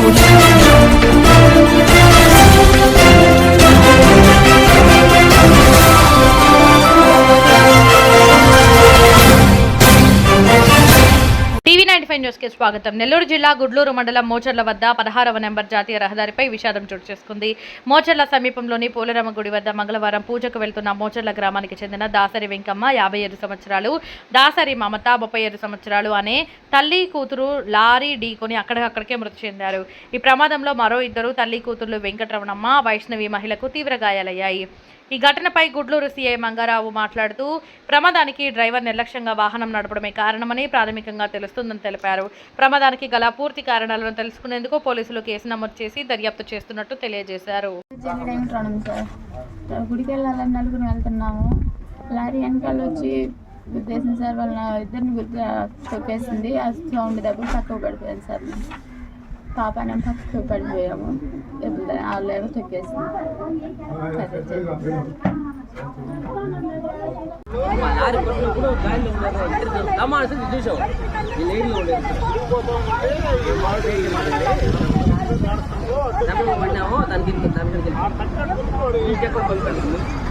Saúde. కి స్వాగతం. నెల్లూరు జిల్లా గుడ్లూరు మండలం మోచర్ల వద్ద పదహారవ నెంబర్ జాతీయ రహదారిపై విషాదం చోటు చేసుకుంది. మోచర్ల సమీపంలోని పోలరమ్మ గుడి వద్ద మంగళవారం పూజకు వెళ్తున్న మోచర్ల గ్రామానికి చెందిన దాసరి వెంకమ్మ యాభై ఏడు సంవత్సరాలు దాసరి మమత ముప్పై ఏడు సంవత్సరాలు అనే తల్లి కూతురు లారీ ఢీకొని అక్కడికక్కడికే మృతి చెందారు. ఈ ప్రమాదంలో మరో ఇద్దరు తల్లి కూతుర్లు వెంకటరమణమ్మ వైష్ణవి మహిళకు తీవ్ర గాయాలయ్యాయి. ఈ ఘటనపై గుడ్లూరు సీఐ మంగారావు మాట్లాడుతూ ప్రమాదానికి డ్రైవర్ నిర్లక్ష్యంగా వాహనం నడపడమే కారణమని ప్రాథమికంగా తెలుస్తుందని తెలిపారు. ప్రమాదానికి గల పూర్తి కారణాలను తెలుసుకునేందుకు పోలీసులు కేసు నమోదు చేసి దర్యాప్తు చేస్తున్నట్టు తెలియజేశారు. గుడికి వెళ్ళాలని నలుగురు వెళ్తున్నాము. లారీ వెనకాల వచ్చి గుర్తేసింది సార్ వాళ్ళ ఇద్దరిని గుర్తు తొక్కేసింది. ఆ సౌండ్ దెబ్బలు తక్కువ పడిపోయింది సార్. పాప అనే పక్కకు పడిపోయాము దెబ్బలు తా- వాళ్ళు ఏమో తొక్కేసింది అదే జరిగింది.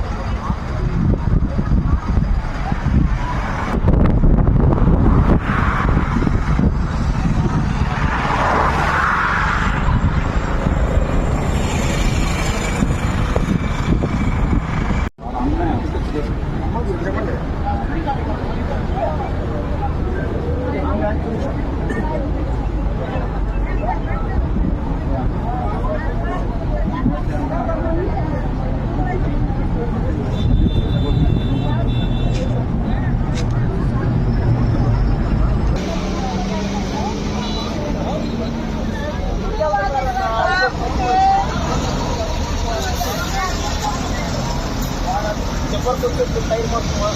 সম্পর্ক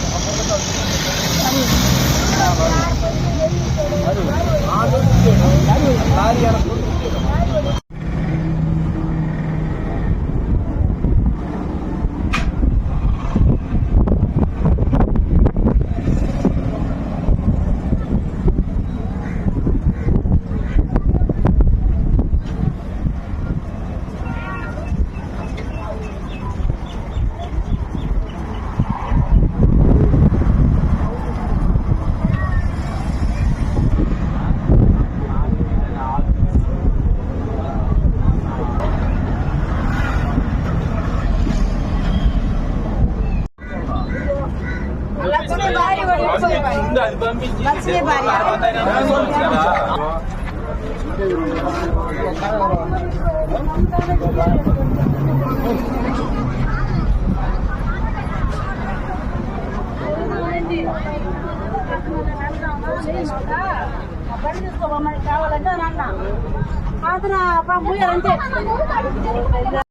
దానికి ఇంకెక్కడ పంపాను బండి తీసుకోమని కావాలంటే నాన్న పాత్ర అతను